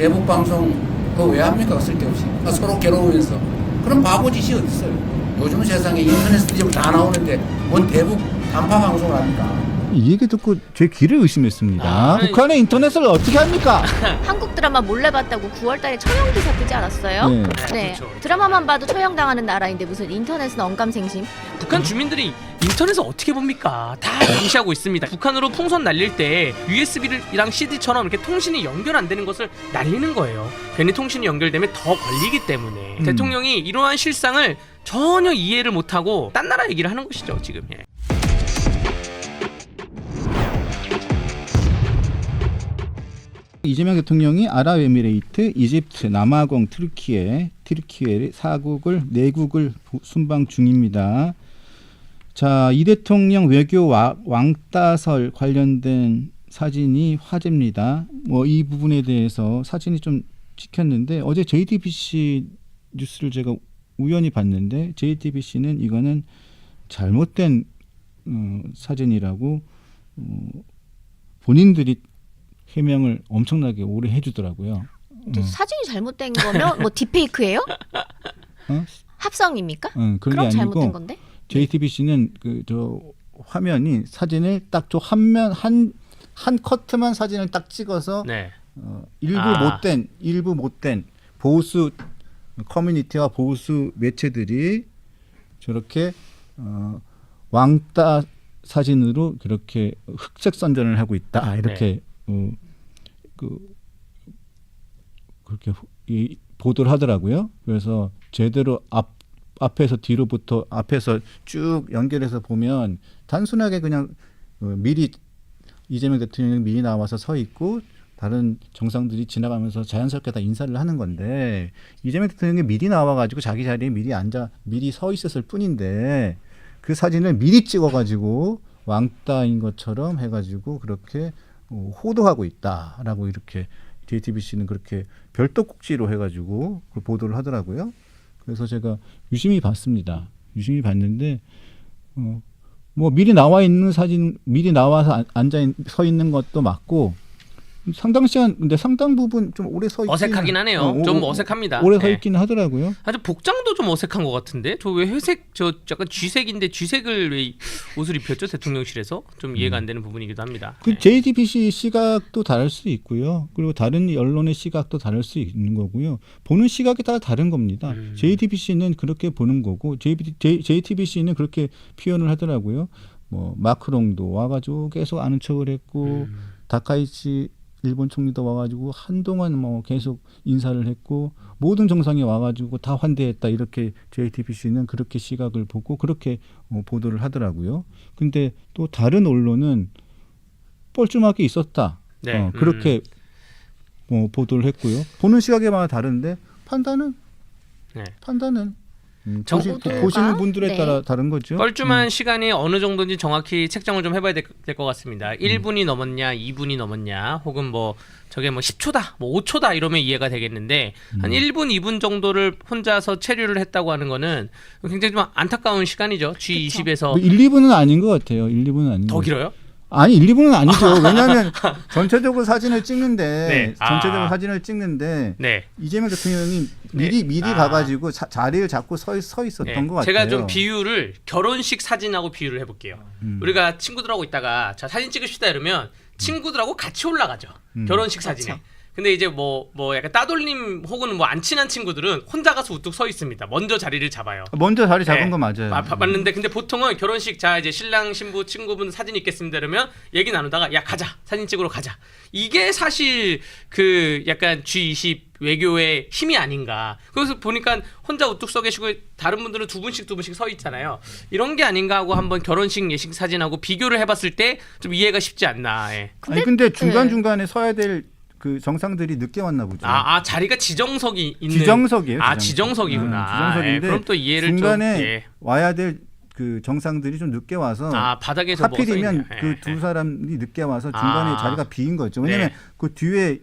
대북 방송 그거 왜 합니까? 쓸데없이. 아, 서로 괴로우면서. 그럼 바보 짓이 어딨어요? 요즘 세상에 인터넷 스티브 다 나오는데 뭔 대북 단파 방송을 합니까? 이 얘기 듣고 제 귀를 의심했습니다. 아, 북한의 인터넷을 어떻게 합니까? 한국 드라마 몰래 봤다고 9월달에 처형 기사 뜨지 않았어요? 네. 네. 그렇죠. 드라마만 봐도 처형 당하는 나라인데 무슨 인터넷은 언감생심? 북한 주민들이 인터넷을 어떻게 봅니까? 다 무시하고 있습니다. 북한으로 풍선 날릴 때 USB랑 CD처럼 이렇게 통신이 연결 안 되는 것을 날리는 거예요. 괜히 통신이 연결되면 더 걸리기 때문에 음. 대통령이 이러한 실상을 전혀 이해를 못하고 딴 나라 얘기를 하는 것이죠 지금. 예. 이재명 대통령이 아랍에미레이트, 이집트, 남아공, 트르키에 트르키에 사국을 내국을 부- 순방 중입니다. 자, 이 대통령 외교 와- 왕따설 관련된 사진이 화제입니다. 뭐 이 부분에 대해서 사진이 좀 찍혔는데 어제 JTBC 뉴스를 제가 우연히 봤는데 JTBC는 이거는 잘못된 어, 사진이라고 어, 본인들이 해명을 엄청나게 오래 해주더라고요. 근데 사진이 잘못된 거면 뭐 딥페이크예요? 어? 합성입니까? 응, 그런 그럼 게 잘못된 건데? JTBC는 그 저 화면이 사진을 딱 저 한 면 한 한 커트만 사진을 딱 찍어서 네. 어, 일부 아. 못된 일부 못된 보수 커뮤니티와 보수 매체들이 저렇게 어, 왕따 사진으로 그렇게 흑색 선전을 하고 있다 이렇게 어, 그 그렇게 이, 보도를 하더라고요. 그래서 제대로 앞 앞에서 뒤로부터 앞에서 쭉 연결해서 보면 단순하게 그냥 어, 미리 이재명 대통령이 미리 나와서 서 있고 다른 정상들이 지나가면서 자연스럽게 다 인사를 하는 건데 이재명 대통령이 미리 나와가지고 자기 자리에 미리 앉아 미리 서 있었을 뿐인데 그 사진을 미리 찍어가지고 왕따인 것처럼 해가지고 그렇게 어, 호도하고 있다라고 이렇게 JTBC는 그렇게 별도 꼭지로 해가지고 그 보도를 하더라고요. 그래서 제가 유심히 봤습니다. 유심히 봤는데 어, 뭐 미리 나와 있는 사진 미리 나와서 안- 앉아 있, 서 있는 것도 맞고 상당 시간 근데 상당 부분 좀 오래 서 있긴 어색하긴 하네요. 어, 오- 좀 오- 어색합니다. 오래 서 네. 있기는 하더라고요. 아주 복장도 좀 어색한 것 같은데 저 왜 회색 저 약간 쥐색인데 쥐색을 왜 옷을 입혔죠 대통령실에서 좀 이해가 안 되는 부분이기도 합니다. 그 네. JTBC 시각도 다를 수 있고요. 그리고 다른 언론의 시각도 다를 수 있는 거고요. 보는 시각이 다 다른 겁니다. 음. JTBC는 그렇게 보는 거고 JTBC는 그렇게 표현을 하더라고요. 뭐 마크롱도 와가지고 계속 아는 척을 했고 음. 다카이치 일본 총리도 와가지고 한동안 뭐 계속 인사를 했고 모든 정상이 와가지고 다 환대했다 이렇게 JTBC는 그렇게 시각을 보고 그렇게 어, 보도를 하더라고요. 근데 또 다른 언론은 뻘쭘하게 있었다. 네. 어, 그렇게 어, 보도를 했고요. 보는 시각에 마다 다른데 판단은 네. 판단은 음, 보시, 정보도가? 보시는 분들에 네. 따라 다른 거죠. 뻘쭘한 음. 시간이 어느 정도인지 정확히 책정을 좀 해봐야 될 것 같습니다. 1분이 넘었냐, 2분이 넘었냐, 혹은 뭐 저게 뭐 10초다, 뭐 5초다 이러면 이해가 되겠는데 한 1분, 2분 정도를 혼자서 체류를 했다고 하는 거는 굉장히 좀 안타까운 시간이죠. G20에서 뭐 1, 2분은 아닌 것 같아요. 1, 2분은 아닌 더것 길어요? 아니 1, 2분은 아니죠. 왜냐하면 전체적으로 사진을 찍는데 네. 전체적으로 아. 사진을 찍는데 네. 이재명 대통령이 미리 미리 아. 가가지고 자, 자리를 잡고 서, 있- 서 있었던 네. 것 같아요. 제가 좀 비유를 결혼식 사진하고 비유를 해볼게요. 음. 우리가 친구들하고 있다가 자 사진 찍읍시다 이러면 친구들하고 같이 올라가죠. 음. 결혼식 사진에. 근데 이제 뭐 뭐 약간 따돌림 혹은 뭐 안 친한 친구들은 혼자 가서 우뚝 서 있습니다. 먼저 자리를 잡아요. 먼저 자리 잡은 네. 거 맞아요. 아, 바- 맞는데 근데 보통은 결혼식 자 이제 신랑 신부 친구분 사진 있겠습니다 이러면 얘기 나누다가 야 가자 사진 찍으러 가자 이게 사실 그 약간 G20 외교의 힘이 아닌가 그래서 보니까 혼자 우뚝 서 계시고 다른 분들은 두 분씩 두 분씩 서 있잖아요 이런 게 아닌가 하고 한번 결혼식 예식 사진하고 비교를 해봤을 때 좀 이해가 쉽지 않나 예. 아니 근데 중간 중간에 서야 될 그 정상들이 늦게 왔나 보죠. 아, 아 자리가 지정석이 있는 지정석이에요. 아 지정석. 지정석이구나 아, 지정석인데 예, 그럼 또 이해를 중간에 좀 예. 와야 될 그 정상들이 좀 늦게 와서 아 바닥에서 하필이면 있네요. 그 예, 두 예. 사람이 늦게 와서 중간에 아. 자리가 비인 거죠. 왜냐면 네. 그 뒤에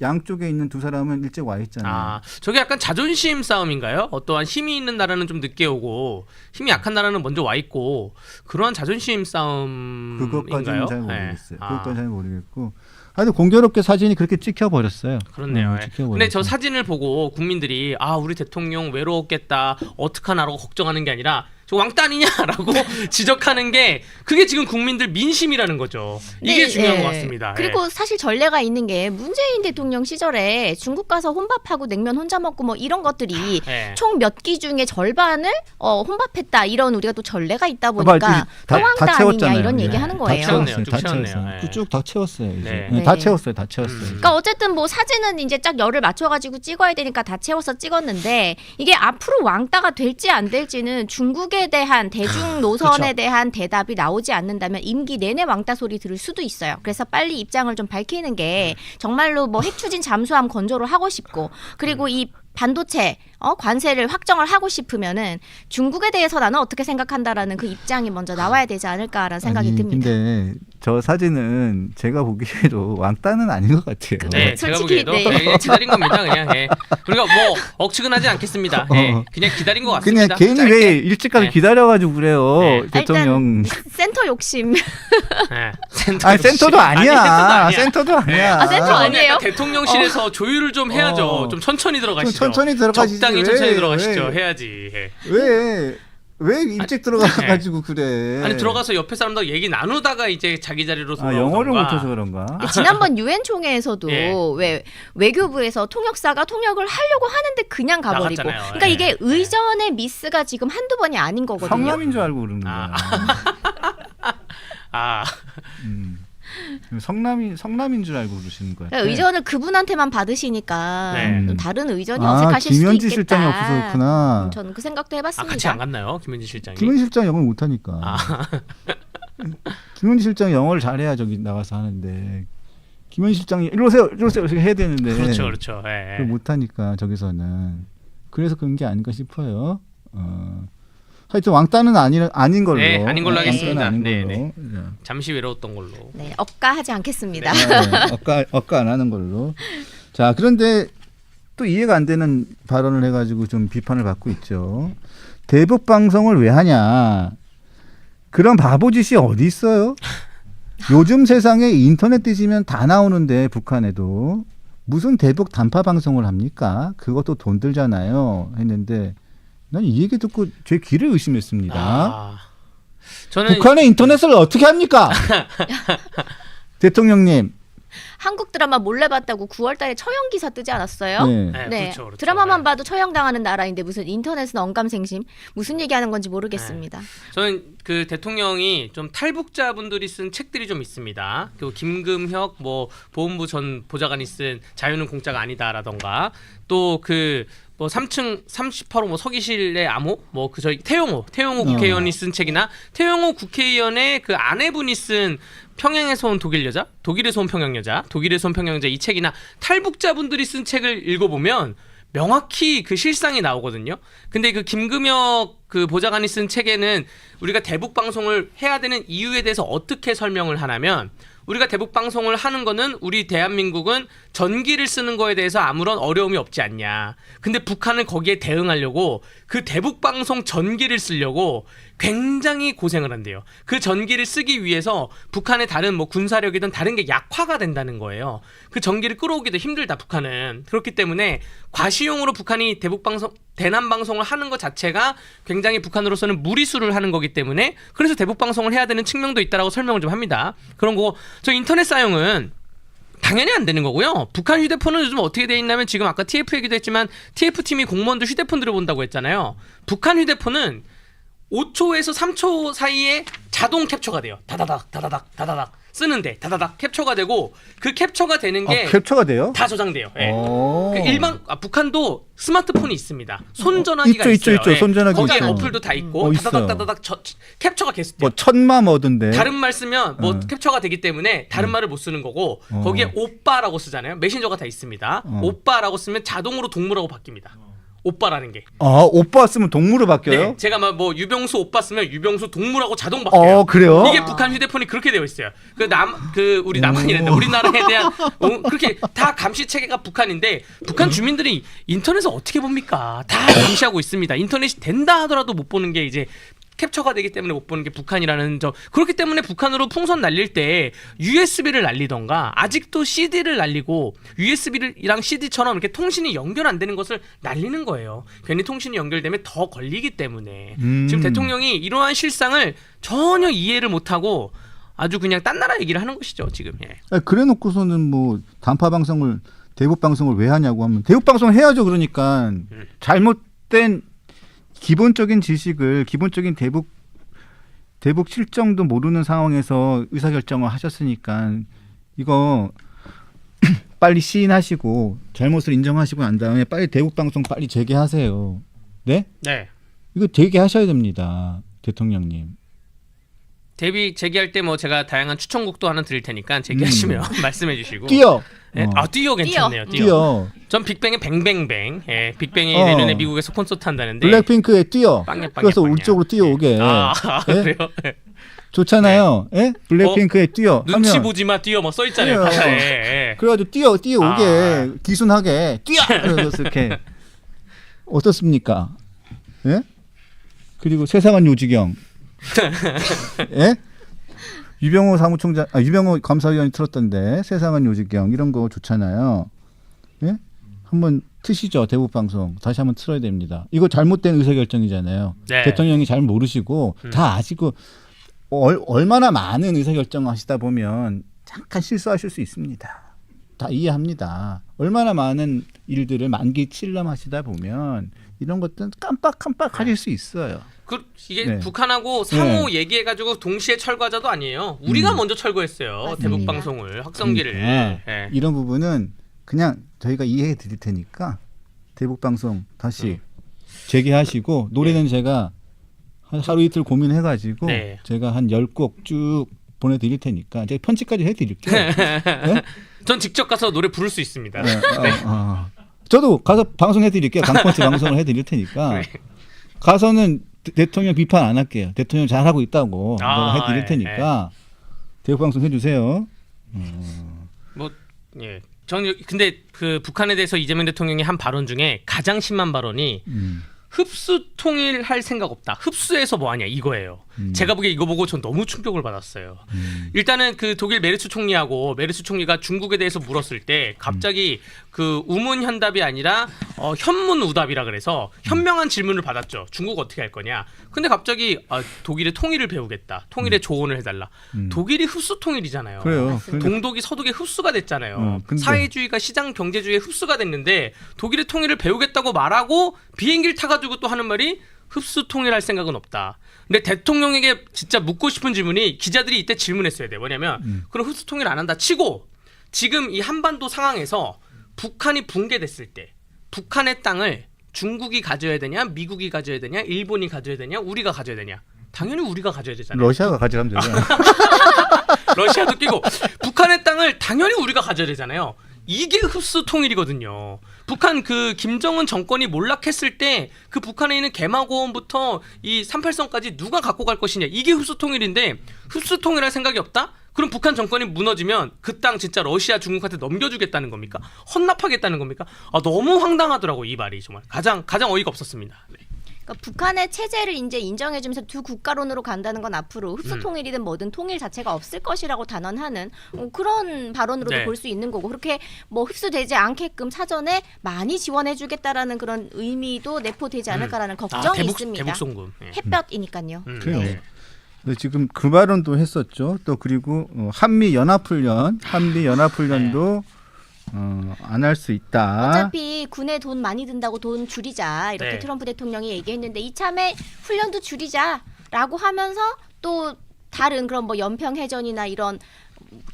양쪽에 있는 두 사람은 일찍 와 있잖아요. 아, 저게 약간 자존심 싸움인가요? 어떠한 힘이 있는 나라는 좀 늦게 오고 힘이 약한 나라는 먼저 와 있고 그러한 자존심 싸움인가요? 그것까지는 잘 네. 모르겠어요. 아. 그것까지 잘 모르겠고 아주 공교롭게 사진이 그렇게 찍혀 버렸어요. 그렇네요. 음, 예. 찍혀버렸어요. 근데 저 사진을 보고 국민들이 아 우리 대통령 외로웠겠다 어떡하나라고 걱정하는 게 아니라 저 왕따 아니냐라고 지적하는 게 그게 지금 국민들 민심이라는 거죠. 이게 네, 중요한 네. 것 같습니다. 예. 그리고 사실 전례가 있는 게 문재인 대통령 시절에 중국 가서 혼밥하고 냉면 혼자 먹고 뭐 이런 것들이 예. 총몇끼 중에 절반을 어, 혼밥했다 이런 우리가 또 전례가 있다 아, 보니까 다, 다 호황다 아니냐 채웠잖아요. 이런 네. 얘기 하는 다 거예요. 채웠네요. 다쭉 채웠네요. 채웠어요. 예. 쭉다 채웠어요. 이제. 네. 네, 다 네. 채웠어요. 다 채웠어요. 음. 그러니까 어쨌든 뭐 사진은 이제 짝 열을 맞춰가지고 찍어야 되니까 다 채워서 찍었는데 이게 앞으로 왕따가 될지 안 될지는 중국 에 대한 대중 노선에 그쵸. 대한 대답이 나오지 않는다면 임기 내내 왕따 소리 들을 수도 있어요. 그래서 빨리 입장을 좀 밝히는 게 정말로 뭐 핵추진 잠수함 건조를 하고 싶고 그리고 이 반도체 어, 관세를 확정을 하고 싶으면은 중국에 대해서 나는 어떻게 생각한다라는 그 입장이 먼저 나와야 되지 않을까라는 생각이 아니, 듭니다. 근데 저 사진은 제가 보기에도 왕따는 아닌 것 같아요. 네, 제가 솔직히, 보기에도 네. 네, 그냥 기다린 겁니다. 그냥 예. 우리가 뭐 억측은하지 않겠습니다. 예. 어. 그냥 기다린 것 그냥 같습니다. 괜히 짧게. 왜 일찍까지 네. 기다려가지고 그래요 네. 대통령. 센터 욕심. 예. 센터 아니 센터도 아니야. 아니, 센터도 아니야. 센터도 아니야. 아, 센터 저는 아니에요? 대통령실에서 조율을 좀 해야죠. 어. 좀 천천히 들어가시죠. 좀 천천히 들어가시지. 적당히 왜, 천천히 들어가시죠. 왜. 해야지. 예. 왜? 왜 일찍 들어가가지고 그래? 아니 들어가서 옆에 사람들 얘기 나누다가 이제 자기 자리로 아 돌아오던가. 영어를 못해서 그런가? 근데 지난번 유엔 총회에서도 예. 왜 외교부에서 통역사가 통역을 하려고 하는데 그냥 가버리고 나갔잖아요. 그러니까 예. 이게 의전의 미스가 지금 한두 번이 아닌 거거든요. 성남인 줄 알고 그러는 거야. 아, 음. 성남인 성남인 줄 알고 그러시는 거야. 그러니까 의전을 그분한테만 받으시니까 네. 좀 다른 의전이 아 어색하실 수도 김현지 있겠다. 실장이 없어서 그렇구나. 음, 저는 그 생각도 아 해봤습니다. 같이 안 갔나요, 김현지 실장이? 김현지 실장 영어를 못하니까. 아. 김현지 실장 영어를 잘해야 저기 나가서 하는데 김현지 실장이 일로 오세요, 일로 오세요 이렇게 해야 되는데 그렇죠, 그렇죠. 예. 그걸 못하니까 저기서는 그래서 그런 게 아닌가 싶어요. 어. 하여튼 왕따는 아니, 아닌 걸로. 네, 아닌 걸로 왕따는 하겠습니다. 아닌 네, 걸로. 네. 네. 잠시 외로웠던 걸로. 네, 억까하지 않겠습니다. 네, 억까 억까 안 하는 걸로. 자 그런데 또 이해가 안 되는 발언을 해가지고 좀 비판을 받고 있죠. 대북 방송을 왜 하냐? 그런 바보 짓이 어디 있어요? 요즘 세상에 인터넷 뒤지면 다 나오는데 북한에도 무슨 대북 단파 방송을 합니까? 그것도 돈 들잖아요. 했는데 난 이 얘기 듣고 제 귀를 의심했습니다. 아, 저는 북한의 인터넷을 어떻게 합니까? 대통령님. 한국 드라마 몰래 봤다고 9월달에 처형 기사 뜨지 않았어요? 네. 네, 네, 그렇죠, 그렇죠. 드라마만 네. 봐도 처형당하는 나라인데 무슨 인터넷은 언감생심 무슨 얘기하는 건지 모르겠습니다. 저는 그 대통령이 좀 탈북자분들이 쓴 책들이 좀 있습니다. 그 김금혁 뭐 보훈부 전 보좌관이 쓴 자유는 공짜가 아니다라던가 또그 뭐 3층 38호 뭐 서기실의 암호 뭐 그 저희 태용호 태용호 어. 국회의원이 쓴 책이나 태용호 국회의원의 그 아내분이 쓴 평양에서 온 독일 여자, 독일에서 온 평양 여자, 독일에서 온 평양 여자 이 책이나 탈북자분들이 쓴 책을 읽어보면 명확히 그 실상이 나오거든요. 근데 그 김금혁 그 보좌관이 쓴 책에는 우리가 대북 방송을 해야 되는 이유에 대해서 어떻게 설명을 하냐면 우리가 대북 방송을 하는 거는 우리 대한민국은 전기를 쓰는 거에 대해서 아무런 어려움이 없지 않냐. 근데 북한은 거기에 대응하려고 그 대북 방송 전기를 쓰려고 굉장히 고생을 한대요. 그 전기를 쓰기 위해서 북한의 다른 뭐 군사력이든 다른 게 약화가 된다는 거예요. 그 전기를 끌어오기도 힘들다 북한은. 그렇기 때문에 과시용으로 북한이 대북 방송 대남 방송을 하는 것 자체가 굉장히 북한으로서는 무리수를 하는 거기 때문에 그래서 대북 방송을 해야 되는 측면도 있다라고 설명을 좀 합니다. 그런 거고 저 인터넷 사용은 당연히 안 되는 거고요. 북한 휴대폰은 요즘 어떻게 돼 있냐면 지금 아까 TF 얘기도 했지만 TF 팀이 공무원들 휴대폰 들어본다고 했잖아요. 북한 휴대폰은 5초에서 3초 사이에 자동 캡처가 돼요. 다다닥 다다닥 다다닥 쓰는데 다다닥 캡처가 되고 그 캡처가 되는 아, 게다 캡처가 돼요? 저장돼요. 예. 오. 그 일반 아, 북한도 스마트폰이 있습니다. 손전화기가 있죠, 있죠, 있어요. 있죠. 예. 손전화기 거기에 있어요. 어플도 다 있고 어, 다다닥 있어요. 다다닥 저, 캡처가 계속 돼요. 뭐 천마 뭐던데. 다른 말 쓰면 뭐 어. 캡처가 되기 때문에 다른 말을 못 쓰는 거고 어. 거기에 오빠라고 쓰잖아요. 메신저가 다 있습니다. 어. 오빠라고 쓰면 자동으로 동물하고 바뀝니다. 오빠라는 게. 아 오빠 쓰면 동물로 바뀌어요? 네, 제가 막 뭐 유병수 오빠 쓰면 유병수 동물하고 자동 바뀌어요. 어 그래요? 이게 북한 휴대폰이 그렇게 되어 있어요. 그 남 그 우리 남한이란다. 우리나라에 대한 어, 그렇게 다 감시 체계가 북한인데 북한 주민들이 인터넷을 어떻게 봅니까? 다 감시하고 있습니다. 인터넷이 된다 하더라도 못 보는 게 이제 캡처가 되기 때문에 못 보는 게 북한이라는 점 그렇기 때문에 북한으로 풍선 날릴 때 USB를 날리던가 아직도 CD를 날리고 USB랑 CD처럼 이렇게 통신이 연결 안 되는 것을 날리는 거예요. 괜히 통신이 연결되면 더 걸리기 때문에 음. 지금 대통령이 이러한 실상을 전혀 이해를 못하고 아주 그냥 딴 나라 얘기를 하는 것이죠 지금. 예. 아니, 그래놓고서는 뭐 단파 방송을 대북 방송을 왜 하냐고 하면 대북 방송 해야죠. 그러니까 잘못된 기본적인 지식을 기본적인 대북 대북 실정도 모르는 상황에서 의사 결정을 하셨으니까 이거 빨리 시인하시고 잘못을 인정하시고 난 다음에 빨리 대북 방송 빨리 재개하세요. 네? 네. 이거 재개하셔야 됩니다. 대통령님. 데뷔 재개할 때 뭐 제가 다양한 추천곡도 하나 드릴 테니까 재개하시면 말씀해 주시고. 음. 뛰어. 예, 어. 아 뛰어 괜찮네요. 뛰어. 뛰어. 전 빅뱅의 뱅뱅뱅. 예, 빅뱅이 어. 내년에 미국에서 콘서트 한다는데. 블랙핑크에 뛰어. 빵야, 빵야, 그래서 빵야. 울적으로 뛰어오게. 아, 예? 그래요? 예. 좋잖아요. 예? 블랙핑크에 뛰어. 눈치 하면 보지 마 뛰어 뭐 써 있잖아요. 뛰어. 가사에. 예. 그래가지고 뛰어 뛰어오게 아. 기순하게 뛰어. 그래서 이렇게 어떻습니까? 예? 그리고 세상은 요지경. 예? 유병호 사무총장, 아, 유병호 감사위원이 틀었던데 세상은 요지경 이런 거 좋잖아요. 예? 한번 트시죠 대북 방송 다시 한번 틀어야 됩니다. 이거 잘못된 의사 결정이잖아요. 네. 대통령이 잘 모르시고 음. 다 아시고 얼, 얼마나 많은 의사 결정을 하시다 보면 잠깐 실수하실 수 있습니다. 다 이해합니다. 얼마나 많은 일들을 만기 칠름하시다 보면 이런 것들은 깜빡깜빡 하실 수 있어요. 그 이게 네. 북한하고 상호 얘기해가지고 동시에 철거하자도 아니에요. 우리가 음. 먼저 철거했어요. 맞습니다. 대북 방송을 확성기를. 그러니까 예. 이런 부분은 그냥 저희가 이해해 드릴 테니까 대북 방송 다시 음. 재개하시고 노래는 제가 한 하루 이틀 고민해 가지고 네. 제가 한 열 곡 쭉 보내 드릴 테니까 제가 편집까지 해 드릴게요. 전 직접 가서 노래 부를 수 있습니다. 네, 어, 어. 저도 가서 방송해 드릴게요. 강펀치 방송을 해 드릴 테니까 네. 가서는 대- 대통령 비판 안 할게요. 대통령 잘하고 있다고 아, 해 드릴 예, 테니까 대북 방송 해 주세요. 뭐 예. 저는 근데 그 북한에 대해서 이재명 대통령이 한 발언 중에 가장 심한 발언이 음. 흡수 통일할 생각 없다. 흡수해서 뭐 하냐 이거예요. 음. 제가 보기에 이거 보고 전 너무 충격을 받았어요. 음. 일단은 그 독일 메르츠 총리하고 메르츠 총리가 중국에 대해서 물었을 때 갑자기 그 우문 현답이 아니라 어, 현문 우답이라 그래서 현명한 질문을 받았죠. 중국 어떻게 할 거냐. 근데 갑자기 아, 독일의 통일을 배우겠다. 통일의 조언을 해달라. 음. 독일이 흡수 통일이잖아요. 그래요. 근데 동독이 서독의 흡수가 됐잖아요. 어, 근데- 사회주의가 시장 경제주의의 흡수가 됐는데 독일의 통일을 배우겠다고 말하고 비행기를 타가지고 또 하는 말이 흡수 통일할 생각은 없다. 근데 대통령에게 진짜 묻고 싶은 질문이 기자들이 이때 질문했어야 돼. 뭐냐면 음. 그럼 흡수 통일 안 한다 치고 지금 이 한반도 상황에서 북한이 붕괴됐을 때 북한의 땅을 중국이 가져야 되냐, 미국이 가져야 되냐, 일본이 가져야 되냐, 우리가 가져야 되냐? 당연히 우리가 가져야 되잖아요. 러시아가 가져가면 되잖아요. 러시아도 끼고 북한의 땅을 당연히 우리가 가져야 되잖아요. 이게 흡수 통일이거든요. 북한 그 김정은 정권이 몰락했을 때 그 북한에 있는 개마고원부터 이 38선까지 누가 갖고 갈 것이냐 이게 흡수 통일인데 흡수 통일할 생각이 없다? 그럼 북한 정권이 무너지면 그 땅 진짜 러시아 중국한테 넘겨주겠다는 겁니까? 헌납하겠다는 겁니까? 아 너무 황당하더라고 이 말이 정말 가장 가장 어이가 없었습니다. 네. 그러니까 북한의 체제를 이제 인정해주면서 두 국가론으로 간다는 건 앞으로 흡수 음. 통일이든 뭐든 통일 자체가 없을 것이라고 단언하는 어, 그런 발언으로도 네. 볼 수 있는 거고 그렇게 뭐 흡수되지 않게끔 사전에 많이 지원해주겠다라는 그런 의미도 내포되지 않을까라는 걱정이 아, 대북 있습니다. 대북 송금. 예. 햇볕이니까요. 음. 네. 근데 지금 그 발언도 했었죠. 또 그리고 어, 한미 연합훈련, 한미 연합훈련도 어, 안 할 수 있다. 어차피 군에 돈 많이 든다고 돈 줄이자 이렇게 네. 트럼프 대통령이 얘기했는데 이참에 훈련도 줄이자라고 하면서 또 다른 그런 뭐 연평 해전이나 이런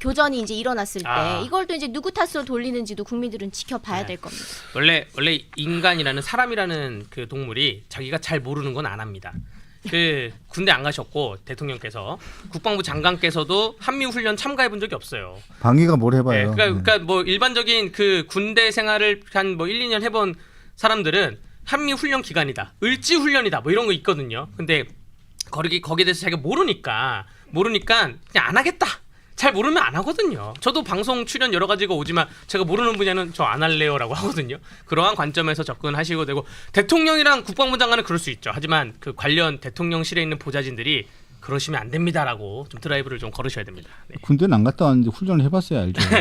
교전이 이제 일어났을 때 아. 이걸 또 이제 누구 탓으로 돌리는지도 국민들은 지켜봐야 네. 될 겁니다. 원래 원래 인간이라는 사람이라는 그 동물이 자기가 잘 모르는 건 안 합니다. 그 군대 안 가셨고 대통령께서 국방부 장관께서도 한미 훈련 참가해 본 적이 없어요. 방위가 뭘 예, 해봐요. 그러니까, 네. 그러니까 뭐 일반적인 그 군대 생활을 한 뭐 1, 2년 해본 사람들은 한미 훈련 기간이다. 을지 훈련이다. 뭐 이런 거 있거든요. 근데 거기 거기에 대해서 자기가 모르니까 모르니까 그냥 안 하겠다. 잘 모르면 안 하거든요. 저도 방송 출연 여러 가지가 오지만 제가 모르는 분야는 저 안 할래요라고 하거든요. 그러한 관점에서 접근하시고 되고 대통령이랑 국방부 장관은 그럴 수 있죠. 하지만 그 관련 대통령실에 있는 보좌진들이 그러시면 안 됩니다라고 좀 드라이브를 좀 걸으셔야 됩니다. 네. 군대는 안 갔다 왔는데 훈련을 해봤어야 알죠.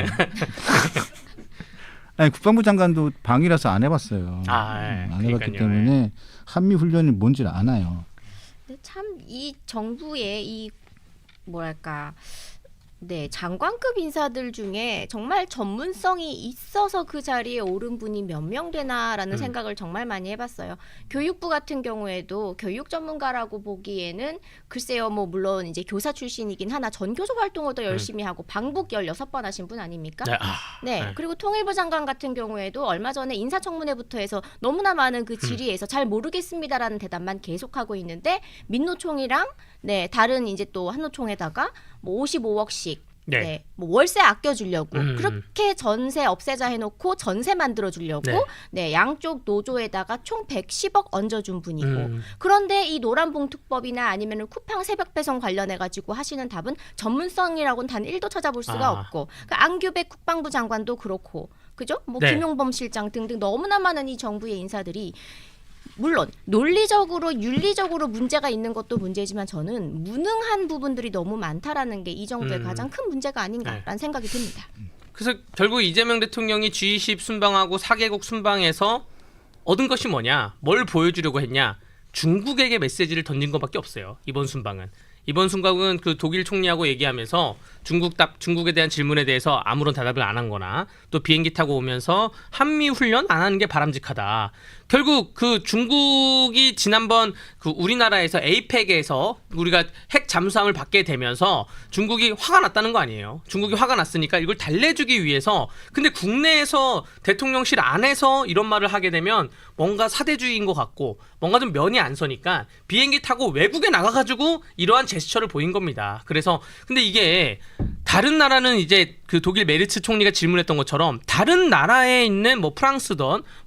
아니 국방부 장관도 방이라서 안 해봤어요. 아, 예. 음, 안 해봤기 그러니까요. 때문에 한미 훈련이 뭔지를 알아요. 참 이 정부의 이 뭐랄까 네 장관급 인사들 중에 정말 전문성이 있어서 그 자리에 오른 분이 몇 명 되나라는 음. 생각을 정말 많이 해봤어요. 교육부 같은 경우에도 교육 전문가라고 보기에는 글쎄요 뭐 물론 이제 교사 출신이긴 하나 전교조 활동을 더 열심히 하고 방북 16번 하신 분 아닙니까? 네, 아, 네. 네. 그리고 통일부 장관 같은 경우에도 얼마 전에 인사청문회부터 해서 너무나 많은 그 질의에서 잘 모르겠습니다라는 대답만 계속하고 있는데 민노총이랑 네 다른 이제 또 한노총에다가 뭐 55억씩 네. 네. 뭐 월세 아껴 주려고 음. 그렇게 전세 없애자 해놓고 전세 만들어 주려고 네. 네. 양쪽 노조에다가 총 110억 얹어준 분이고 음. 그런데 이 노란봉투법이나 아니면은 쿠팡 새벽 배송 관련해 가지고 하시는 답은 전문성이라고는 단 1도 찾아볼 수가 아. 없고 그 안규백 국방부 장관도 그렇고 그죠? 뭐 네. 김용범 실장 등등 너무나 많은 이 정부의 인사들이 물론 논리적으로 윤리적으로 문제가 있는 것도 문제지만 저는 무능한 부분들이 너무 많다라는 게 이 정부의 음. 가장 큰 문제가 아닌가라는 생각이 듭니다. 그래서 결국 이재명 대통령이 G20 순방하고 4개국 순방에서 얻은 것이 뭐냐? 뭘 보여주려고 했냐? 중국에게 메시지를 던진 것밖에 없어요. 이번 순방은. 이번 순방은 그 독일 총리하고 얘기하면서 중국 답 중국에 대한 질문에 대해서 아무런 대답을 안 한 거나 또 비행기 타고 오면서 한미 훈련 안 하는 게 바람직하다. 결국 그 중국이 지난번 그 우리나라에서 에이펙에서 우리가 핵 잠수함을 받게 되면서 중국이 화가 났다는 거 아니에요. 중국이 화가 났으니까 이걸 달래주기 위해서 근데 국내에서 대통령실 안에서 이런 말을 하게 되면 뭔가 사대주의인 것 같고 뭔가 좀 면이 안 서니까 비행기 타고 외국에 나가가지고 이러한 제스처를 보인 겁니다. 그래서 근데 이게 다른 나라는 이제 그 독일 메르츠 총리가 질문했던 것처럼 다른 나라에 있는 뭐 프랑스든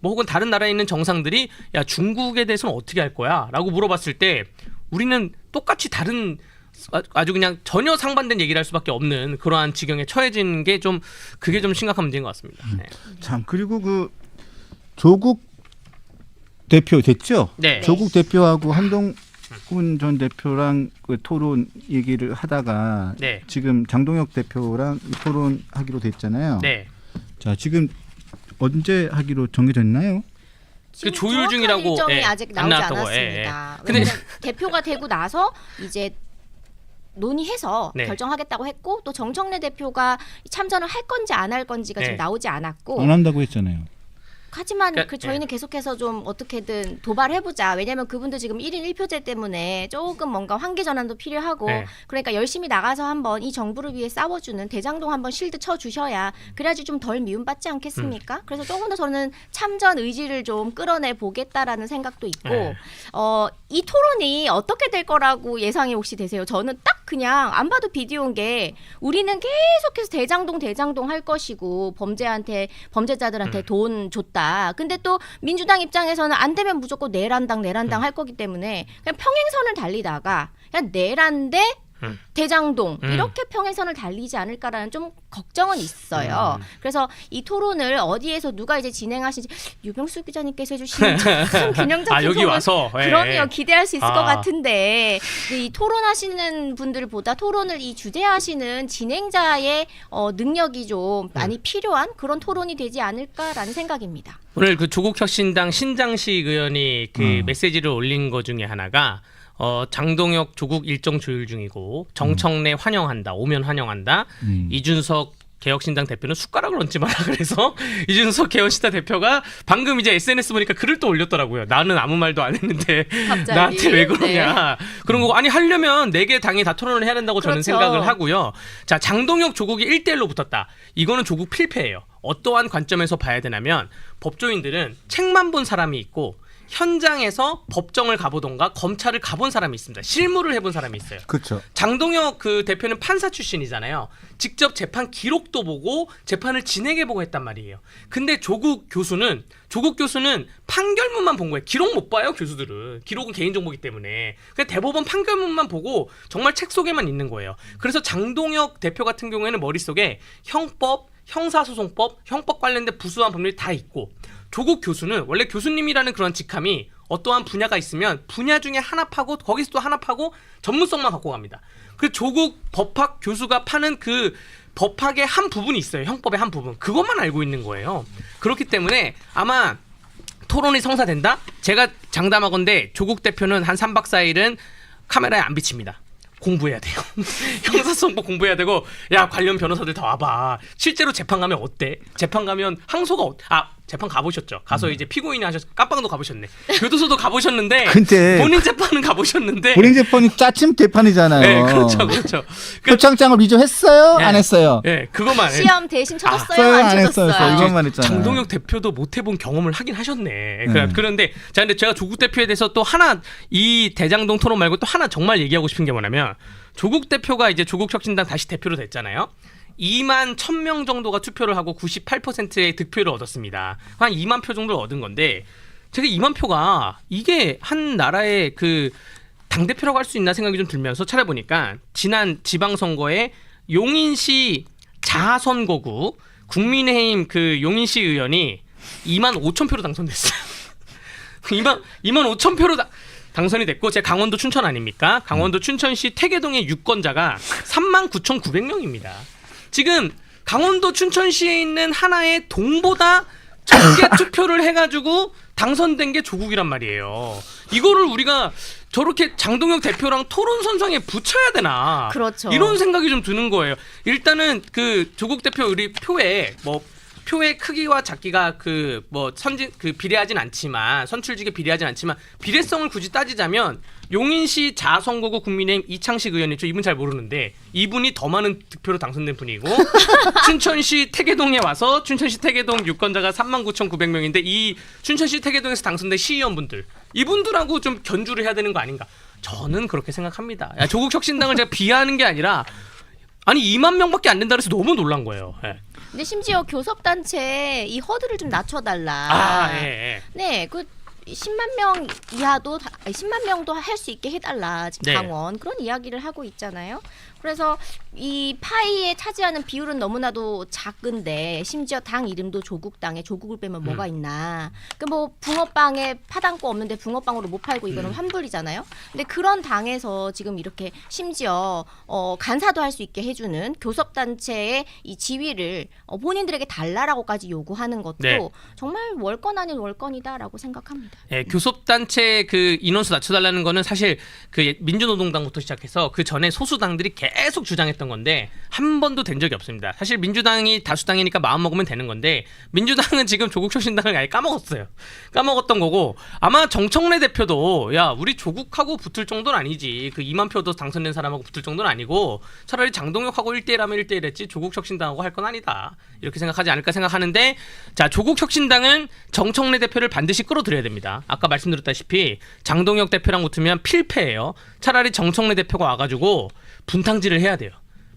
뭐 혹은 다른 나라에 있는 정상들이 야 중국에 대해서는 어떻게 할 거야?라고 물어봤을 때 우리는 똑같이 다른 아- 아주 그냥 전혀 상반된 얘기를 할 수밖에 없는 그러한 지경에 처해진 게 좀 그게 좀 심각한 문제인 것 같습니다. 네. 참 그리고 그 조국 대표 됐죠? 네. 조국 대표하고 한동 훈전 대표랑 그 토론 얘기를 하다가 네. 지금 장동혁 대표랑 이 토론하기로 됐잖아요. 네. 자 지금 언제 하기로 정해졌나요? 지금 조율 정확한 중이라고, 일정이 예, 아직 안 나오지 나왔다고, 않았습니다. 예, 예. 근데- 왜냐면 대표가 되고 나서 이제 논의해서 네. 결정하겠다고 했고 또 정청래 대표가 참전을 할 건지 안 할 건지가 네. 지금 나오지 않았고 안 한다고 했잖아요. 하지만 그러니까, 그 저희는 계속해서 좀 어떻게든 도발해보자. 왜냐면 그분도 지금 1인 1표제 때문에 조금 뭔가 환기 전환도 필요하고 네. 그러니까 열심히 나가서 한번 이 정부를 위해 싸워주는 대장동 한번 실드 쳐주셔야 그래야지 좀 덜 미움받지 않겠습니까? 음. 그래서 조금 더 저는 참전 의지를 좀 끌어내 보겠다라는 생각도 있고 네. 어, 이 토론이 어떻게 될 거라고 예상이 혹시 되세요? 저는 딱 그냥 안 봐도 비디오인 게 우리는 계속해서 대장동 대장동 할 것이고 범죄한테 범죄자들한테 음. 돈 줬다. 근데 또 민주당 입장에서는 안 되면 무조건 내란당 내란당 음. 할 거기 때문에 그냥 평행선을 달리다가 그냥 내란 대 음. 대장동 음. 이렇게 평행선을 달리지 않을까라는 좀 걱정은 있어요. 음. 그래서 이 토론을 어디에서 누가 이제 진행하시지 유병수 기자님께서 해주시는 참 균형 잡힌 아 여기 와서 예, 그럼요 예. 기대할 수 있을 아. 것 같은데 근데 이 토론하시는 분들보다 토론을 이 주재하시는 진행자의 어, 능력이 좀 많이 필요한 그런 토론이 되지 않을까라는 생각입니다. 오늘 그 조국 혁신당 신장식 의원이 그 음. 메시지를 올린 것 중에 하나가 어 장동혁 조국 일정 조율 중이고 정청래 환영한다 오면 환영한다 음. 이준석 개혁신당 대표는 숟가락을 얹지 마라 그래서 이준석 개혁신당 대표가 방금 이제 SNS 보니까 글을 또 올렸더라고요. 나는 아무 말도 안 했는데 갑자기? 나한테 왜 네. 그러냐 그런 거고 아니 하려면 네 개 당이 다 토론을 해야 된다고 저는 그렇죠. 생각을 하고요. 자 장동혁 조국이 1대1로 붙었다. 이거는 조국 필패예요. 어떠한 관점에서 봐야 되냐면 법조인들은 책만 본 사람이 있고 현장에서 법정을 가보던가 검찰을 가본 사람이 있습니다. 실무를 해본 사람이 있어요. 그렇죠. 장동혁 그 대표는 판사 출신이잖아요. 직접 재판 기록도 보고 재판을 진행해 보고 했단 말이에요. 근데 조국 교수는 조국 교수는 판결문만 본 거예요. 기록 못 봐요, 교수들은. 기록은 개인 정보이기 때문에. 그냥 대법원 판결문만 보고 정말 책 속에만 있는 거예요. 그래서 장동혁 대표 같은 경우에는 머릿속에 형법, 형사소송법, 형법 관련된 부수한 법률이 다 있고 조국 교수는 원래 교수님이라는 그런 직함이 어떠한 분야가 있으면 분야 중에 하나 파고 거기서 또 하나 파고 전문성만 갖고 갑니다. 그 조국 법학 교수가 파는 그 법학의 한 부분이 있어요. 형법의 한 부분. 그것만 알고 있는 거예요. 그렇기 때문에 아마 토론이 성사된다? 제가 장담하건데 조국 대표는 한 3박 4일은 카메라에 안 비칩니다. 공부해야 돼요. 형사소송법 공부해야 되고 야 관련 변호사들 다 와봐. 실제로 재판 가면 어때? 재판 가면 항소가 어... 아 재판 가보셨죠? 가서 이제 피고인이 하셨 깜빵도 가보셨네. 교도소도 가보셨는데 근데 본인 재판은 가보셨는데 본인 재판이 짜침 대판이잖아요. 네 그렇죠 그렇죠. 그, 표창장을 위조했어요? 예. 안 했어요? 예 그거만 해. 시험 대신 쳐줬어요? 써요? 안 안 했어요? 쳐줬어요? 이것만 했잖아요. 장동혁 대표도 못 해본 경험을 하긴 하셨네. 그- 음. 그런데 자 근데 제가 조국 대표에 대해서 또 하나 이 대장동 토론 말고 또 하나 정말 얘기하고 싶은 게 뭐냐면 조국 대표가 이제 조국 혁신당 다시 대표로 됐잖아요. 2만 1000명 정도가 투표를 하고 98%의 득표를 얻었습니다. 한 2만 표 정도를 얻은 건데 제가 2만 표가 이게 한 나라의 그 당대표라고 할 수 있나 생각이 좀 들면서 찾아보니까 지난 지방선거에 용인시 자선거구 국민의힘 그 용인시 의원이 2만 5천 표로 당선됐어요. 2만 2만 5천 표로 다- 당선이 됐고 제 강원도 춘천 아닙니까? 강원도 춘천시 태계동의 유권자가 3만 9,900명입니다. 지금 강원도 춘천시에 있는 하나의 동보다 적게 투표를 해가지고 당선된 게 조국이란 말이에요. 이거를 우리가 저렇게 장동혁 대표랑 토론 선상에 붙여야 되나? 그렇죠. 이런 생각이 좀 드는 거예요. 일단은 그 조국 대표 우리 표에 뭐 표의 크기와 작기가 그 뭐 선진 그 비례하진 않지만 선출직에 비례하진 않지만 비례성을 굳이 따지자면 용인시 자선거구 국민의힘 이창식 의원이죠. 이분 잘 모르는데 이분이 더 많은 득표로 당선된 분이고 춘천시 태계동에 와서 춘천시 태계동 유권자가 39,900명인데 이 춘천시 태계동에서 당선된 시의원분들 이분들하고 좀 견주를 해야 되는 거 아닌가? 저는 그렇게 생각합니다. 야, 조국 혁신당을 제가 비하하는 게 아니라 아니 2만 명밖에 안 된다 그래서 너무 놀란 거예요. 예. 근데 심지어 교섭 단체 이 허들을 좀 낮춰달라. 아, 예, 예. 네, 그 10만 명 이하도 다- 아니, 10만 명도 할 수 있게 해달라 지금 네. 강원 그런 이야기를 하고 있잖아요. 그래서 이 파이에 차지하는 비율은 너무나도 작은데 심지어 당 이름도 조국당에 조국을 빼면 음. 뭐가 있나? 그 뭐 붕어빵에 파당고 없는데 붕어빵으로 못 팔고 이거는 음. 환불이잖아요. 근데 그런 당에서 지금 이렇게 심지어 어, 간사도 할 수 있게 해주는 교섭단체의 이 지위를 어, 본인들에게 달라라고까지 요구하는 것도 네. 정말 월권 아닌 월권이다라고 생각합니다. 예, 교섭단체 그 인원수 낮춰달라는 거는 사실 그 민주노동당부터 시작해서 그 전에 소수당들이 계속 주장했던 건데 한 번도 된 적이 없습니다. 사실 민주당이 다수당이니까 마음 먹으면 되는 건데 민주당은 지금 조국 혁신당을 아예 까먹었어요. 까먹었던 거고 아마 정청래 대표도 야 우리 조국하고 붙을 정도는 아니지 그 2만 표도 당선된 사람하고 붙을 정도는 아니고 차라리 장동혁하고 1대1하면 1대1 했지 조국 혁신당하고 할 건 아니다 이렇게 생각하지 않을까 생각하는데 자 조국 혁신당은 정청래 대표를 반드시 끌어들여야 됩니다. 아까 말씀드렸다시피 장동혁 대표랑 붙으면 필패예요. 차라리 정청래 대표가 와가지고 분탕질을 해야 돼요.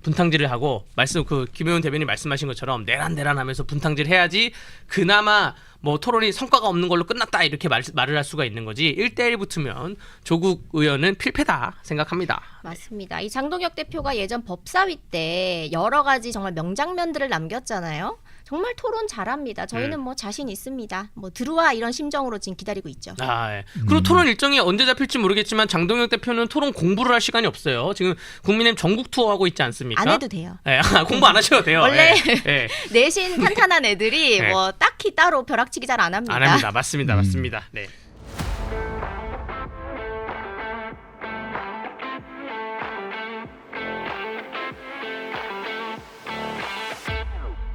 분탕질을 하고 말씀 그 김효은 대변인 말씀하신 것처럼 내란내란 하면서 분탕질 해야지 그나마 뭐 토론이 성과가 없는 걸로 끝났다 이렇게 말, 말을 할 수가 있는 거지 1대1 붙으면 조국 의원은 필패다 생각합니다. 맞습니다. 이 장동혁 대표가 예전 법사위 때 여러 가지 정말 명장면들을 남겼잖아요. 정말 토론 잘합니다. 저희는 음. 뭐 자신 있습니다. 뭐 들어와 이런 심정으로 지금 기다리고 있죠. 아, 예. 그리고 토론 일정이 언제 잡힐지 모르겠지만 장동혁 대표는 토론 공부를 할 시간이 없어요. 지금 국민의힘 전국 투어 하고 있지 않습니까? 안 해도 돼요. 예, 아, 공부 안 하셔도 돼요. 원래 예, 예. 내신 탄탄한 애들이 네. 뭐 딱히 따로 벼락치기 잘 안 합니다. 안 합니다. 맞습니다. 음. 맞습니다. 네.